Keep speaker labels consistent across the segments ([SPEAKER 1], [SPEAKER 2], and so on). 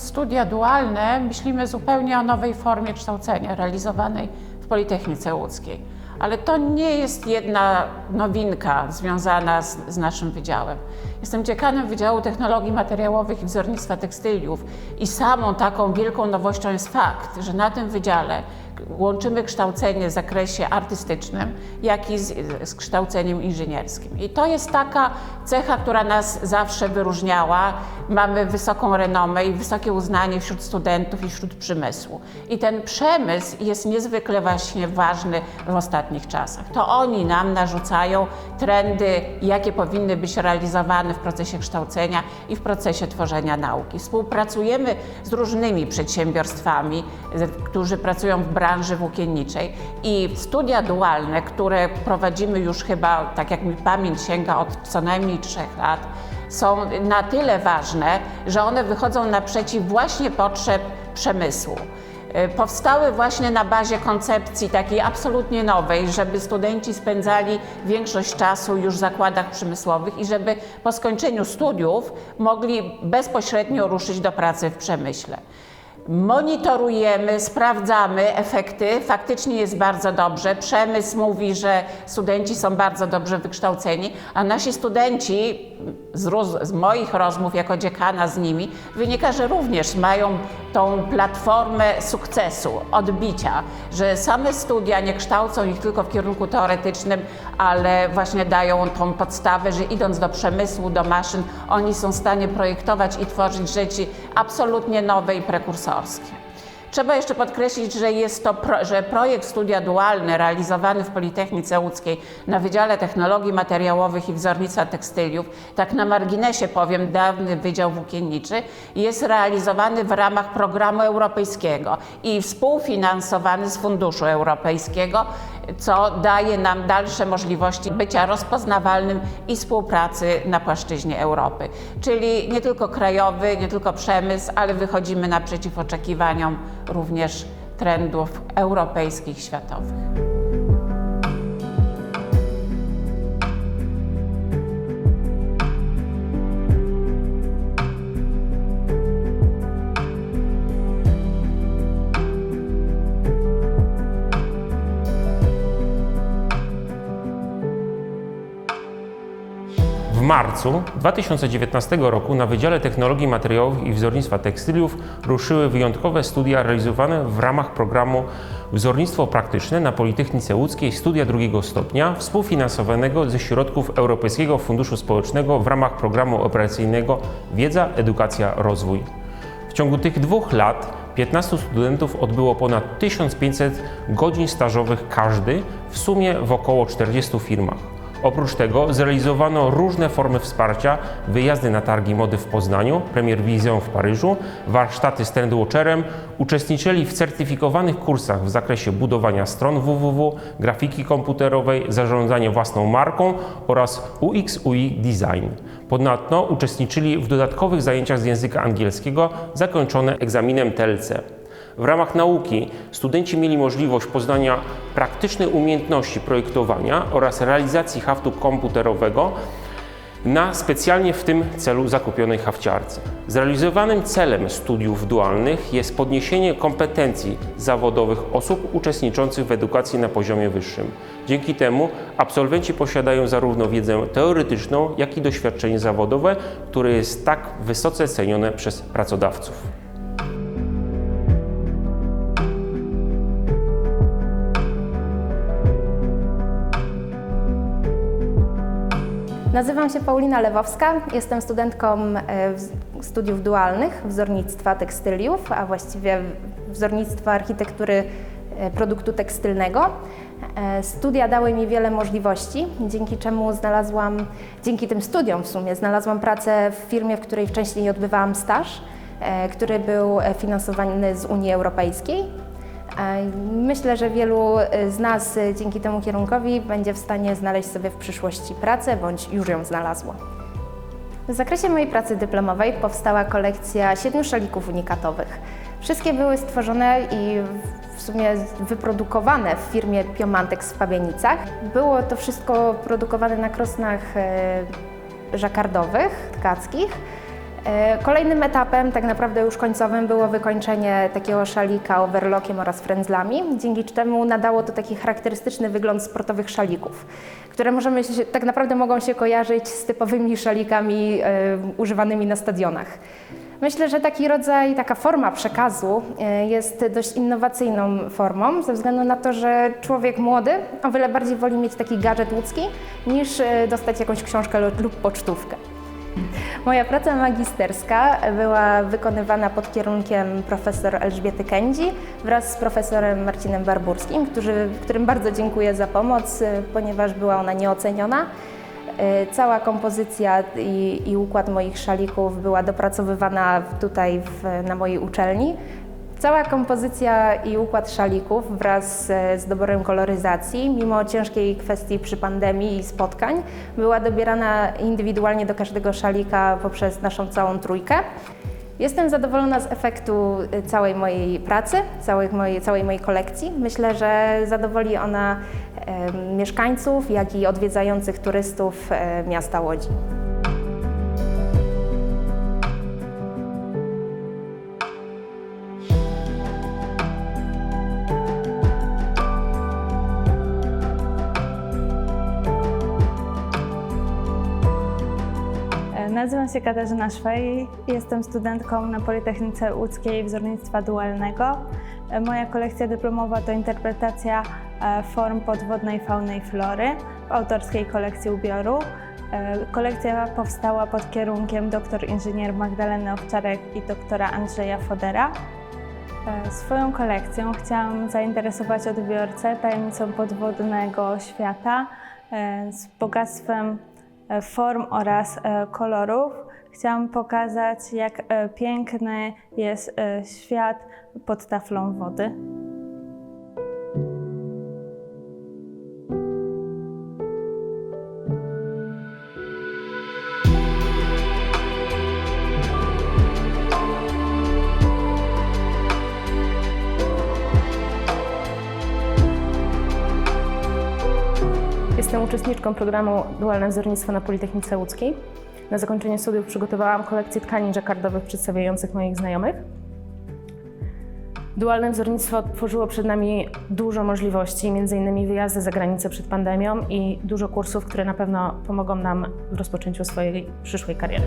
[SPEAKER 1] studia dualne, myślimy zupełnie o nowej formie kształcenia realizowanej w Politechnice Łódzkiej. Ale to nie jest jedna nowinka związana z, z naszym wydziałem. Jestem dziekanem Wydziału Technologii Materiałowych i Wzornictwa Tekstyliów i samą taką wielką nowością jest fakt, że na tym wydziale łączymy kształcenie w zakresie artystycznym, jak i z, z kształceniem inżynierskim. I to jest taka cecha, która nas zawsze wyróżniała. Mamy wysoką renomę i wysokie uznanie wśród studentów i wśród przemysłu. I ten przemysł jest niezwykle właśnie ważny w ostatnich czasach. To oni nam narzucają trendy, jakie powinny być realizowane w procesie kształcenia i w procesie tworzenia nauki. Współpracujemy z różnymi przedsiębiorstwami, którzy pracują w branży włókienniczej i studia dualne, które prowadzimy już chyba, tak jak mi pamięć sięga, od co najmniej trzech lat, są na tyle ważne, że one wychodzą naprzeciw właśnie potrzeb przemysłu. Y, Powstały właśnie na bazie koncepcji takiej absolutnie nowej, żeby studenci spędzali większość czasu już w zakładach przemysłowych i żeby po skończeniu studiów mogli bezpośrednio ruszyć do pracy w przemyśle. Monitorujemy, sprawdzamy efekty. Faktycznie jest bardzo dobrze. Przemysł mówi, że studenci są bardzo dobrze wykształceni, a nasi studenci, z, z moich rozmów jako dziekana z nimi, wynika, że również mają tą platformę sukcesu, odbicia, że same studia nie kształcą ich tylko w kierunku teoretycznym, ale właśnie dają tą podstawę, że idąc do przemysłu, do maszyn, oni są w stanie projektować i tworzyć rzeczy absolutnie nowe i prekursorskie. Trzeba jeszcze podkreślić, że jest to pro, że projekt studia dualne realizowany w Politechnice Łódzkiej na Wydziale Technologii Materiałowych i Wzornictwa Tekstyliów, tak na marginesie powiem, dawny Wydział Włókienniczy, jest realizowany w ramach programu europejskiego i współfinansowany z Funduszu Europejskiego, co daje nam dalsze możliwości bycia rozpoznawalnym i współpracy na płaszczyźnie Europy. Czyli nie tylko krajowy, nie tylko przemysł, ale wychodzimy naprzeciw oczekiwaniom również trendów europejskich, światowych.
[SPEAKER 2] Marcu 2019 roku na Wydziale Technologii Materiałowych i Wzornictwa Tekstyliów ruszyły wyjątkowe studia realizowane w ramach programu Wzornictwo Praktyczne na Politechnice Łódzkiej studia drugiego stopnia współfinansowanego ze środków Europejskiego Funduszu Społecznego w ramach programu operacyjnego Wiedza, Edukacja, Rozwój. W ciągu tych dwóch lat 15 studentów odbyło ponad 1500 godzin stażowych każdy, w sumie w około 40 firmach. Oprócz tego zrealizowano różne formy wsparcia, wyjazdy na targi mody w Poznaniu, Premier Vision w Paryżu, warsztaty z Trendwatcherem, uczestniczyli w certyfikowanych kursach w zakresie budowania stron www, grafiki komputerowej, zarządzania własną marką oraz UX UI Design. Ponadto uczestniczyli w dodatkowych zajęciach z języka angielskiego zakończone egzaminem TLC. W ramach nauki studenci mieli możliwość poznania praktycznej umiejętności projektowania oraz realizacji haftu komputerowego na specjalnie w tym celu zakupionej hafciarce. Zrealizowanym celem studiów dualnych jest podniesienie kompetencji zawodowych osób uczestniczących w edukacji na poziomie wyższym. Dzięki temu absolwenci posiadają zarówno wiedzę teoretyczną, jak i doświadczenie zawodowe, które jest tak wysoce cenione przez pracodawców.
[SPEAKER 3] Nazywam się Paulina Lewowska, jestem studentką e, studiów dualnych wzornictwa tekstyliów, a właściwie wzornictwa architektury e, produktu tekstylnego. E, Studia dały mi wiele możliwości, dzięki czemu znalazłam, dzięki tym studiom w sumie, znalazłam pracę w firmie, w której wcześniej odbywałam staż, który był finansowany z Unii Europejskiej. Myślę, że wielu e, z nas e, dzięki temu kierunkowi będzie w stanie znaleźć sobie w przyszłości pracę bądź już ją znalazło. W zakresie mojej pracy dyplomowej powstała kolekcja siedmiu szalików unikatowych. Wszystkie były stworzone i w sumie wyprodukowane w firmie Piomantex w Pabienicach. Było to wszystko produkowane na krosnach e, żakardowych, tkackich. E, Kolejnym etapem, tak naprawdę już końcowym, było wykończenie takiego szalika overlockiem oraz frędzlami, dzięki czemu nadało to taki charakterystyczny wygląd sportowych szalików, które możemy się, tak naprawdę mogą się kojarzyć z typowymi szalikami e, używanymi na stadionach. Myślę, że taki rodzaj, taka forma przekazu e, jest dość innowacyjną formą, ze względu na to, że człowiek młody o wiele bardziej woli mieć taki gadżet łódzki, niż e, dostać jakąś książkę lub- lub pocztówkę. Moja praca magisterska była wykonywana pod kierunkiem profesor Elżbiety Kędzi wraz z profesorem Marcinem Barburskim, którzy, którym bardzo dziękuję za pomoc, ponieważ była ona nieoceniona. Y, Cała kompozycja i, i układ moich szalików była dopracowywana tutaj w, na mojej uczelni. Cała kompozycja i układ szalików wraz e, z doborem koloryzacji, mimo ciężkiej kwestii przy pandemii i spotkań, była dobierana indywidualnie do każdego szalika poprzez naszą całą trójkę. Jestem zadowolona z efektu e, całej mojej pracy, całej mojej, całej mojej kolekcji. Myślę, że zadowoli ona mieszkańców, jak i odwiedzających turystów e, miasta Łodzi.
[SPEAKER 4] Nazywam się Katarzyna Szwej, jestem studentką na Politechnice Łódzkiej Wzornictwa Dualnego. Moja kolekcja dyplomowa to interpretacja e, form podwodnej fauny i flory w autorskiej kolekcji ubioru. E, Kolekcja powstała pod kierunkiem dr inżynier Magdaleny Owczarek i doktora Andrzeja Fodera. E, Swoją kolekcją chciałam zainteresować odbiorcę tajemnicą podwodnego świata z bogactwem form oraz e, kolorów. Chciałam pokazać, jak e, piękny jest e, świat pod taflą wody.
[SPEAKER 5] Jestem uczestniczką programu Dualne Wzornictwo na Politechnice Łódzkiej. Na zakończenie studiów przygotowałam kolekcję tkanin żakardowych przedstawiających moich znajomych. Dualne wzornictwo otworzyło przed nami dużo możliwości, m.in. wyjazdy za granicę przed pandemią i dużo kursów, które na pewno pomogą nam w rozpoczęciu swojej przyszłej kariery.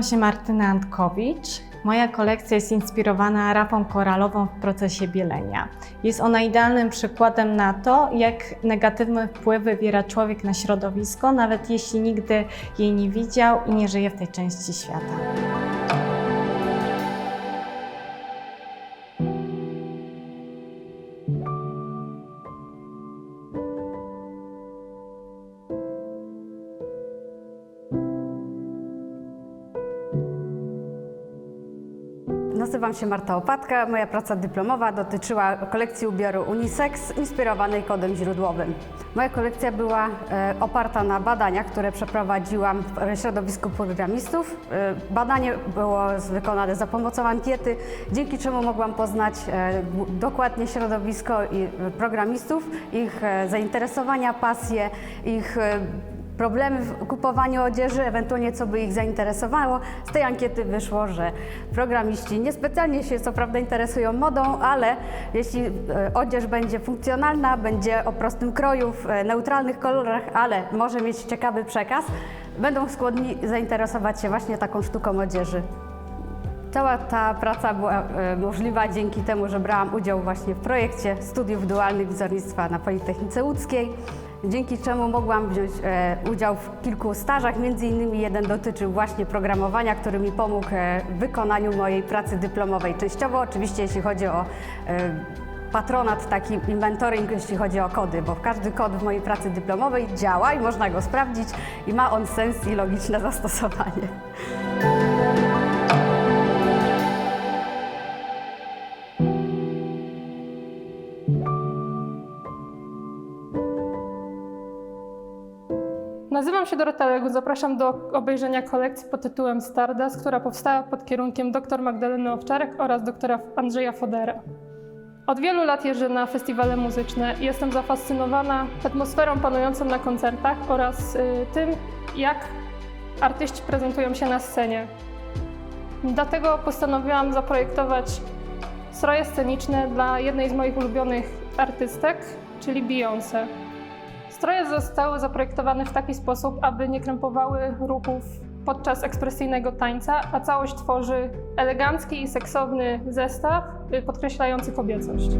[SPEAKER 6] Nazywam się Martyna Antkowicz. Moja kolekcja jest inspirowana rapą koralową w procesie bielenia. Jest ona idealnym przykładem na to, jak negatywny wpływ wywiera człowiek na środowisko, nawet jeśli nigdy jej nie widział i nie żyje w tej części świata.
[SPEAKER 7] Nazywam się Marta Opatka. Moja praca dyplomowa dotyczyła kolekcji ubioru unisex inspirowanej kodem źródłowym. Moja kolekcja była e, oparta na badaniach, które przeprowadziłam w środowisku programistów. E, badanie było wykonane za pomocą ankiety, dzięki czemu mogłam poznać e, dokładnie środowisko programistów, ich zainteresowania, pasje, ich problemy w kupowaniu odzieży, ewentualnie co by ich zainteresowało. Z tej ankiety wyszło, że programiści niespecjalnie się co prawda interesują modą, ale jeśli e, odzież będzie funkcjonalna, będzie o prostym kroju, w e, neutralnych kolorach, ale może mieć ciekawy przekaz, będą skłonni zainteresować się właśnie taką sztuką odzieży. Cała ta praca była e, możliwa dzięki temu, że brałam udział właśnie w projekcie studiów dualnych wzornictwa na Politechnice Łódzkiej, dzięki czemu mogłam wziąć e, udział w kilku stażach, między innymi jeden dotyczył właśnie programowania, który mi pomógł e, w wykonaniu mojej pracy dyplomowej. Częściowo oczywiście jeśli chodzi o e, patronat taki i mentoring, jeśli chodzi o kody, bo każdy kod w mojej pracy dyplomowej działa i można go sprawdzić i ma on sens i logiczne zastosowanie.
[SPEAKER 8] Nazywam się Dorota Legu. Zapraszam do obejrzenia kolekcji pod tytułem Stardust, która powstała pod kierunkiem dr Magdaleny Owczarek oraz doktora Andrzeja Fodera. Od wielu lat jeżdżę na festiwale muzyczne i jestem zafascynowana atmosferą panującą na koncertach oraz y, tym, jak artyści prezentują się na scenie. Dlatego postanowiłam zaprojektować stroje sceniczne dla jednej z moich ulubionych artystek, czyli Beyoncé. Stroje zostały zaprojektowane w taki sposób, aby nie krępowały ruchów podczas ekspresyjnego tańca, a całość tworzy elegancki i seksowny zestaw y, podkreślający kobiecość.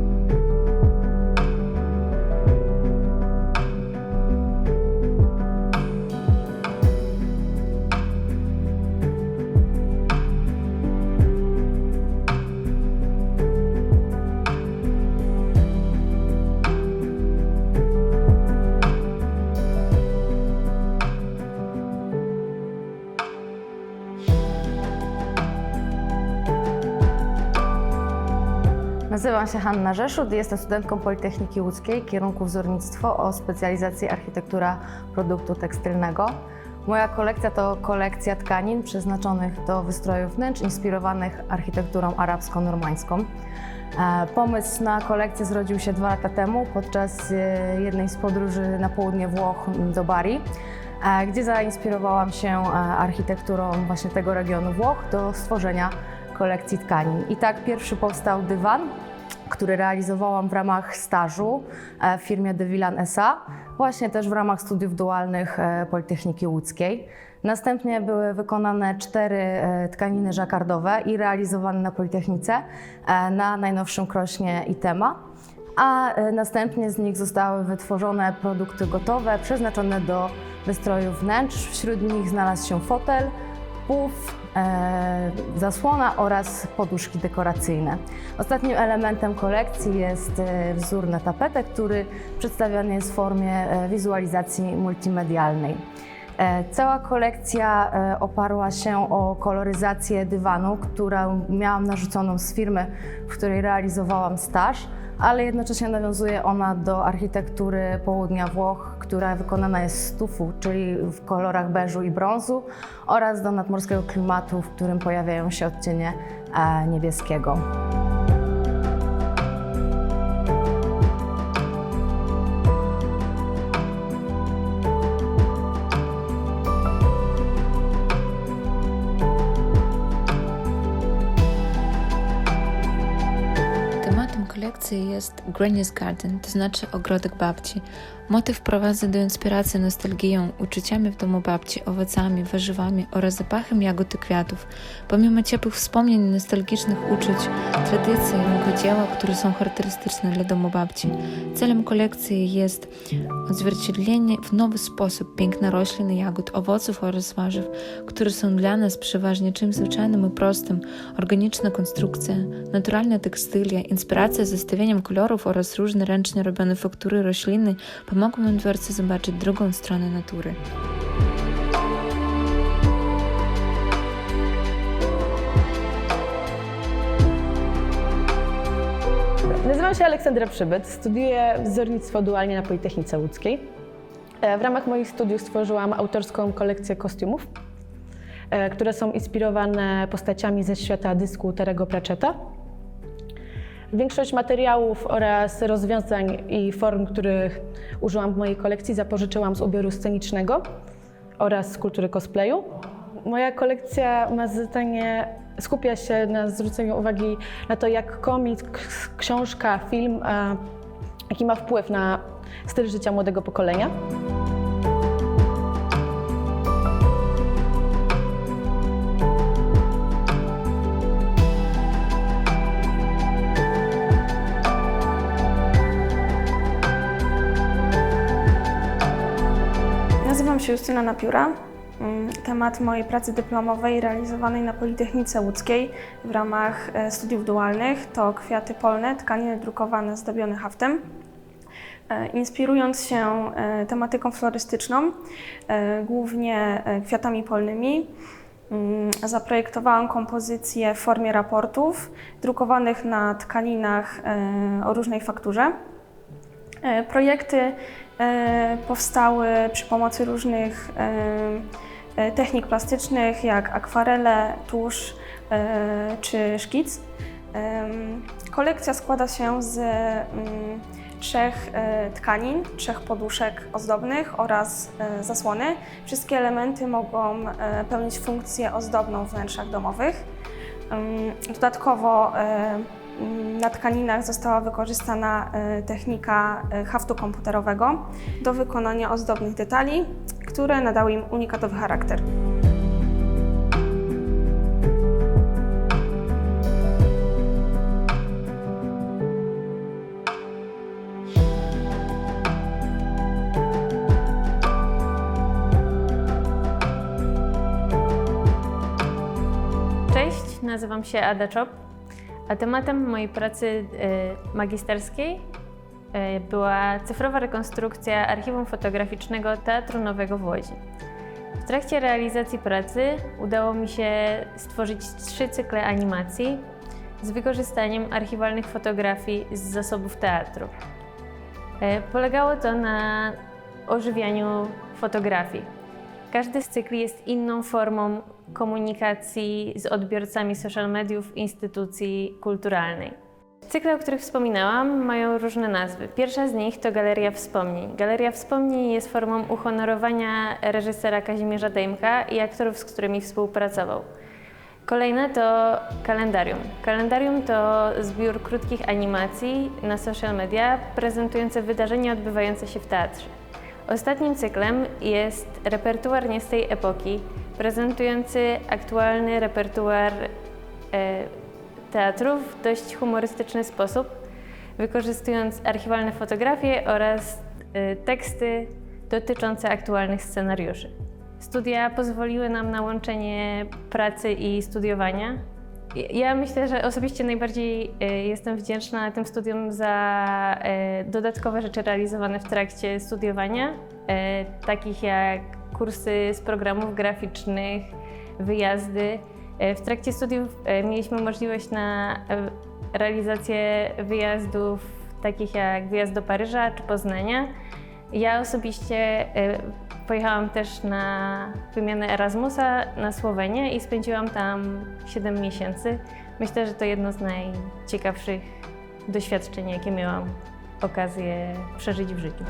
[SPEAKER 9] Nazywam się Hanna Rzeszut jestem studentką Politechniki Łódzkiej, kierunku wzornictwo o specjalizacji architektura produktu tekstylnego. Moja kolekcja to kolekcja tkanin przeznaczonych do wystrojów wnętrz, inspirowanych architekturą arabsko-normańską. E, Pomysł na kolekcję zrodził się dwa lata temu podczas e, jednej z podróży na południe Włoch do Bari, e, gdzie zainspirowałam się architekturą właśnie tego regionu Włoch do stworzenia kolekcji tkanin. I tak pierwszy powstał dywan, który realizowałam w ramach stażu e, w firmie De Villan S.A., właśnie też w ramach studiów dualnych e, Politechniki Łódzkiej. Następnie były wykonane cztery e, tkaniny żakardowe i realizowane na Politechnice na najnowszym krośnie Itema, a następnie z nich zostały wytworzone produkty gotowe, przeznaczone do wystrojów wnętrz. Wśród nich znalazł się fotel, puf, zasłona oraz poduszki dekoracyjne. Ostatnim elementem kolekcji jest e, wzór na tapetę, który przedstawiony jest w formie e, wizualizacji multimedialnej. E, Cała kolekcja e, oparła się o koloryzację dywanu, którą miałam narzuconą z firmy, w której realizowałam staż, ale jednocześnie nawiązuje ona do architektury południa Włoch, która wykonana jest z tufu, czyli w kolorach beżu i brązu, oraz do nadmorskiego klimatu, w którym pojawiają się odcienie e, niebieskiego.
[SPEAKER 10] Jest Granny's Garden, to znaczy ogrodek babci. Motyw wprowadza do inspiracji nostalgią, uczuciami w domu babci, owocami, warzywami oraz zapachem jagód i kwiatów. Pomimo ciepłych wspomnień, nostalgicznych uczuć, tradycji i rękodzieła, które są charakterystyczne dla domu babci. Celem kolekcji jest odzwierciedlenie w nowy sposób piękna roślin i jagód, owoców oraz warzyw, które są dla nas przeważnie czymś zwyczajnym i prostym. Organiczna konstrukcja, naturalne tekstylia, inspiracja zestawieniem kolorów oraz różne ręcznie robione faktury rośliny pomogą odbiorcy zobaczyć drugą stronę natury.
[SPEAKER 11] Nazywam się Aleksandra Przybyt, studiuję wzornictwo dualnie na Politechnice Łódzkiej. E, W ramach moich studiów stworzyłam autorską kolekcję kostiumów, e, które są inspirowane postaciami ze świata dysku Terego Pratchetta. Większość materiałów oraz rozwiązań i form, których użyłam w mojej kolekcji, zapożyczyłam z ubioru scenicznego oraz z kultury cosplayu. Moja kolekcja ma zadanie, skupia się na zwróceniu uwagi na to, jak komiks, książka, film, jaki ma wpływ na styl życia młodego pokolenia.
[SPEAKER 12] Się Justyna Napióra. Mm, Temat mojej pracy dyplomowej realizowanej na Politechnice Łódzkiej w ramach e, studiów dualnych to kwiaty polne, tkaniny drukowane zdobione haftem. E, Inspirując się e, tematyką florystyczną, głównie kwiatami polnymi, mm, zaprojektowałam kompozycję w formie raportów drukowanych na tkaninach o różnej fakturze. Projekty powstały przy pomocy różnych e, e, technik plastycznych, jak akwarele, tusz e, czy szkic. Kolekcja składa się z mm, trzech e, tkanin, trzech poduszek ozdobnych oraz e, zasłony. Wszystkie elementy mogą e, pełnić funkcję ozdobną w wnętrzach domowych. Dodatkowo e, na tkaninach została wykorzystana e, technika e, haftu komputerowego do wykonania ozdobnych detali, które nadały im unikatowy charakter.
[SPEAKER 13] Cześć, nazywam się Ada Czop, a tematem mojej pracy e, magisterskiej e, była cyfrowa rekonstrukcja archiwum fotograficznego Teatru Nowego w Łodzi. W trakcie realizacji pracy udało mi się stworzyć trzy cykle animacji z wykorzystaniem archiwalnych fotografii z zasobów teatru. E, Polegało to na ożywianiu fotografii. Każdy z cykli jest inną formą komunikacji z odbiorcami social mediów instytucji kulturalnej. Cykle, o których wspominałam, mają różne nazwy. Pierwsza z nich to Galeria Wspomnień. Galeria Wspomnień jest formą uhonorowania reżysera Kazimierza Dejmka i aktorów, z którymi współpracował. Kolejne to kalendarium. Kalendarium to zbiór krótkich animacji na social media prezentujące wydarzenia odbywające się w teatrze. Ostatnim cyklem jest repertuar nie z tej epoki, prezentujący aktualny repertuar e, teatru w dość humorystyczny sposób, wykorzystując archiwalne fotografie oraz e, teksty dotyczące aktualnych scenariuszy. Studia pozwoliły nam na łączenie pracy i studiowania. Ja myślę, że osobiście najbardziej e, jestem wdzięczna tym studium za dodatkowe rzeczy realizowane w trakcie studiowania, takich jak kursy z programów graficznych, wyjazdy. E, W trakcie studiów e, mieliśmy możliwość na e, realizację wyjazdów takich jak wyjazd do Paryża czy Poznania. Ja osobiście pojechałam też na wymianę Erasmusa na Słowenię i spędziłam tam 7 miesięcy. Myślę, że to jedno z najciekawszych doświadczeń, jakie miałam okazję przeżyć w życiu.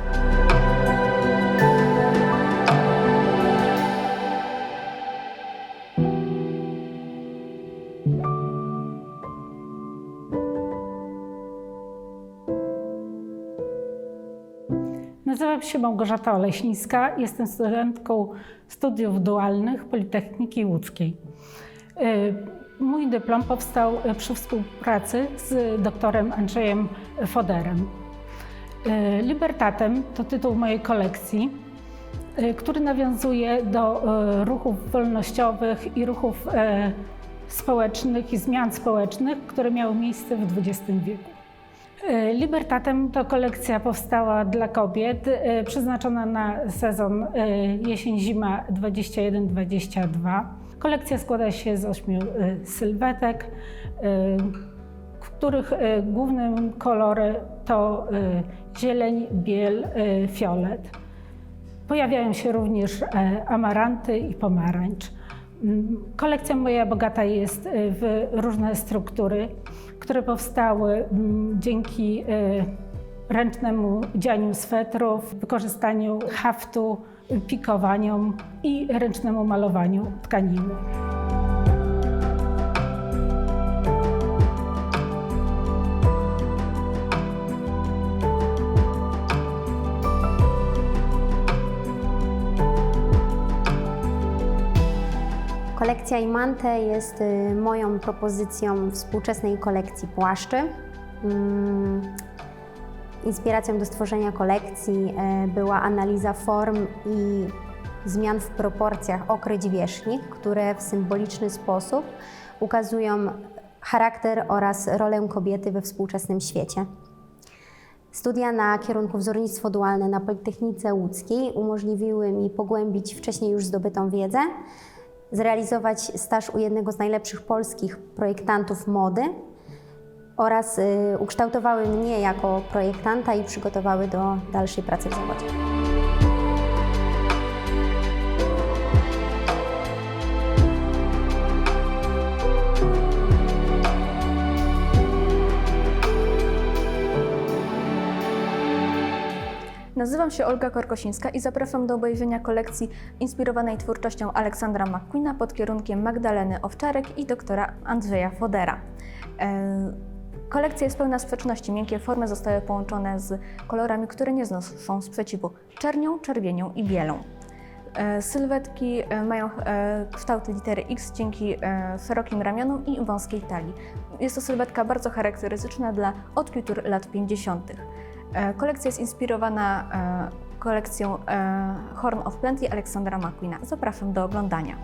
[SPEAKER 14] Nazywam się Małgorzata Oleśnicka, jestem studentką studiów dualnych Politechniki Łódzkiej. Y, Mój dyplom powstał przy współpracy z doktorem Andrzejem Foderem. Y, Libertatem to tytuł mojej kolekcji, y, który nawiązuje do y, ruchów wolnościowych i ruchów y, społecznych i zmian społecznych, które miały miejsce w XX wieku. Y, Libertatem to kolekcja powstała dla kobiet, y, przeznaczona na sezon y, jesień-zima 21-22. Kolekcja składa się z ośmiu sylwetek, których głównym kolorem to zieleń, biel, fiolet. Pojawiają się również e, amaranty i pomarańcz. Kolekcja moja bogata jest y, w różne struktury, które powstały mm, dzięki y, ręcznemu dzianiu swetrów, wykorzystaniu haftu, pikowaniom i ręcznemu malowaniu tkaniny.
[SPEAKER 15] Kolekcja Imante jest y, moją propozycją współczesnej kolekcji płaszczy. Mm, Inspiracją do stworzenia kolekcji e, była analiza form i zmian w proporcjach okryć wierzchnich, które w symboliczny sposób ukazują charakter oraz rolę kobiety we współczesnym świecie. Studia na kierunku wzornictwo dualne na Politechnice Łódzkiej umożliwiły mi pogłębić wcześniej już zdobytą wiedzę, zrealizować staż u jednego z najlepszych polskich projektantów mody oraz y, ukształtowały mnie jako projektanta i przygotowały do dalszej pracy w zawodzie.
[SPEAKER 16] Nazywam się Olga Korkosińska i zapraszam do obejrzenia kolekcji inspirowanej twórczością Aleksandra McQueena pod kierunkiem Magdaleny Owczarek i doktora Andrzeja Fodera. E, Kolekcja jest pełna sprzeczności. Miękkie formy zostały połączone z kolorami, które nie znoszą sprzeciwu czernią, czerwienią i bielą. E, Sylwetki e, mają kształt litery X dzięki szerokim ramionom i wąskiej talii. Jest to sylwetka bardzo charakterystyczna dla odkwitur lat 50. E, Kolekcja jest inspirowana e, kolekcją e, Horn of Plenty Aleksandra McQueena. Zapraszam do oglądania.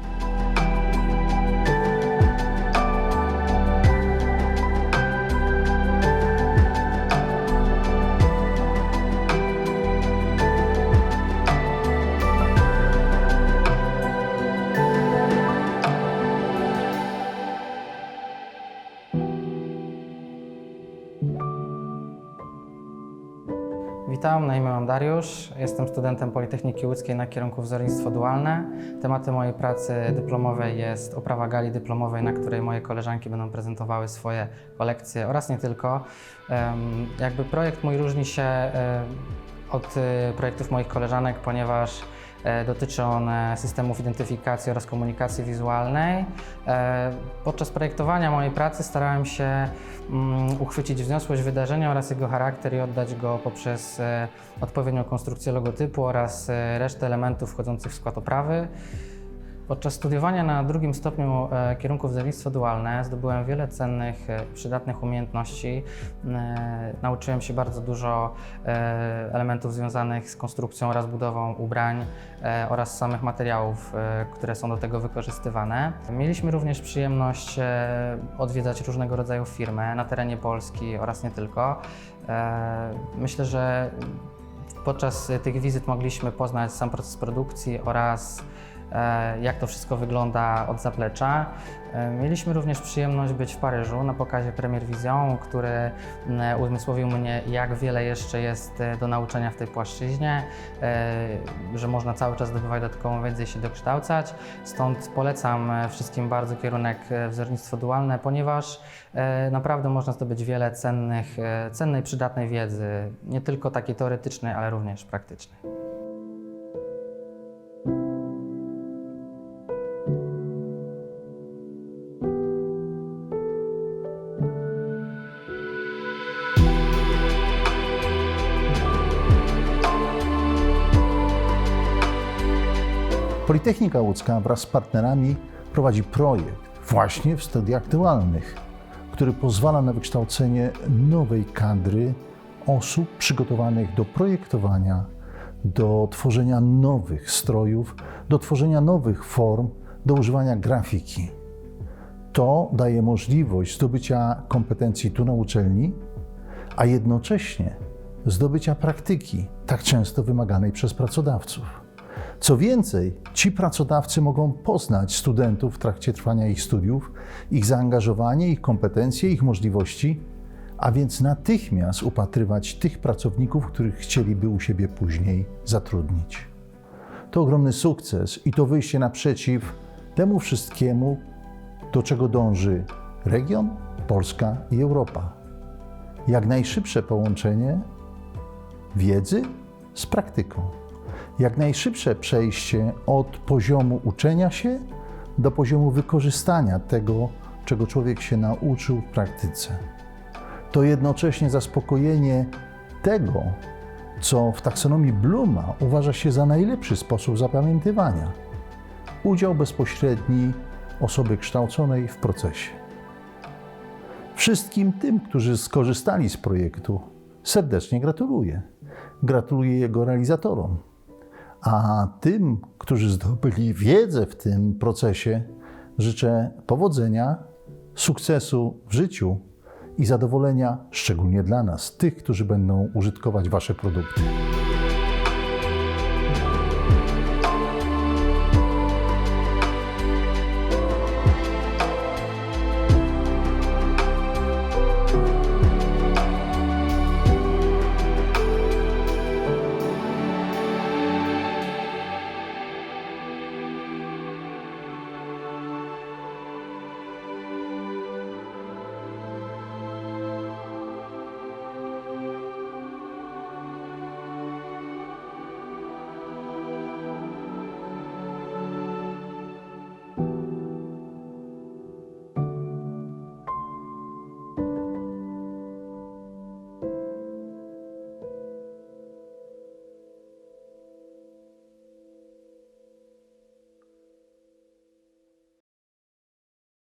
[SPEAKER 17] Witam, na imię mam Dariusz. Jestem studentem Politechniki Łódzkiej na kierunku wzornictwo dualne. Tematem mojej pracy dyplomowej jest oprawa gali dyplomowej, na której moje koleżanki będą prezentowały swoje kolekcje oraz nie tylko. Jakby projekt mój różni się od y, projektów moich koleżanek, ponieważ e, dotyczy on e, systemów identyfikacji oraz komunikacji wizualnej. E, Podczas projektowania mojej pracy starałem się mm, uchwycić wzniosłość wydarzenia oraz jego charakter i oddać go poprzez e, odpowiednią konstrukcję logotypu oraz resztę elementów wchodzących w skład oprawy. Podczas studiowania na drugim stopniu e, kierunku wzornictwo dualne zdobyłem wiele cennych, e, przydatnych umiejętności. E, nauczyłem się bardzo dużo elementów związanych z konstrukcją oraz budową ubrań oraz samych materiałów, które są do tego wykorzystywane. Mieliśmy również przyjemność odwiedzać różnego rodzaju firmy na terenie Polski oraz nie tylko. Myślę, że podczas tych wizyt mogliśmy poznać sam proces produkcji oraz jak to wszystko wygląda od zaplecza. E, Mieliśmy również przyjemność być w Paryżu na pokazie Premier Vision, który m, uzmysłowił mnie, jak wiele jeszcze jest e, do nauczenia w tej płaszczyźnie, e, że można cały czas zdobywać dodatkową wiedzę i się dokształcać. Stąd polecam e, wszystkim bardzo kierunek e, wzornictwo dualne, ponieważ e, naprawdę można zdobyć wiele cennych, e, cennej, przydatnej wiedzy, nie tylko takiej teoretycznej, ale również praktycznej.
[SPEAKER 18] Politechnika Łódzka wraz z partnerami prowadzi projekt właśnie w studiach dualnych, który pozwala na wykształcenie nowej kadry osób przygotowanych do projektowania, do tworzenia nowych strojów, do tworzenia nowych form, do używania grafiki. To daje możliwość zdobycia kompetencji tu na uczelni, a jednocześnie zdobycia praktyki, tak często wymaganej przez pracodawców. Co więcej, ci pracodawcy mogą poznać studentów w trakcie trwania ich studiów, ich zaangażowanie, ich kompetencje, ich możliwości, a więc natychmiast upatrywać tych pracowników, których chcieliby u siebie później zatrudnić. To ogromny sukces i to wyjście naprzeciw temu wszystkiemu, do czego dąży region, Polska i Europa. Jak najszybsze połączenie wiedzy z praktyką jak najszybsze przejście od poziomu uczenia się do poziomu wykorzystania tego, czego człowiek się nauczył w praktyce. To jednocześnie zaspokojenie tego, co w taksonomii Bluma uważa się za najlepszy sposób zapamiętywania. Udział bezpośredni osoby kształconej w procesie. Wszystkim tym, którzy skorzystali z projektu, serdecznie gratuluję. Gratuluję jego realizatorom. A tym, którzy zdobyli wiedzę w tym procesie, życzę powodzenia, sukcesu w życiu i zadowolenia, szczególnie dla nas, tych, którzy będą użytkować Wasze produkty.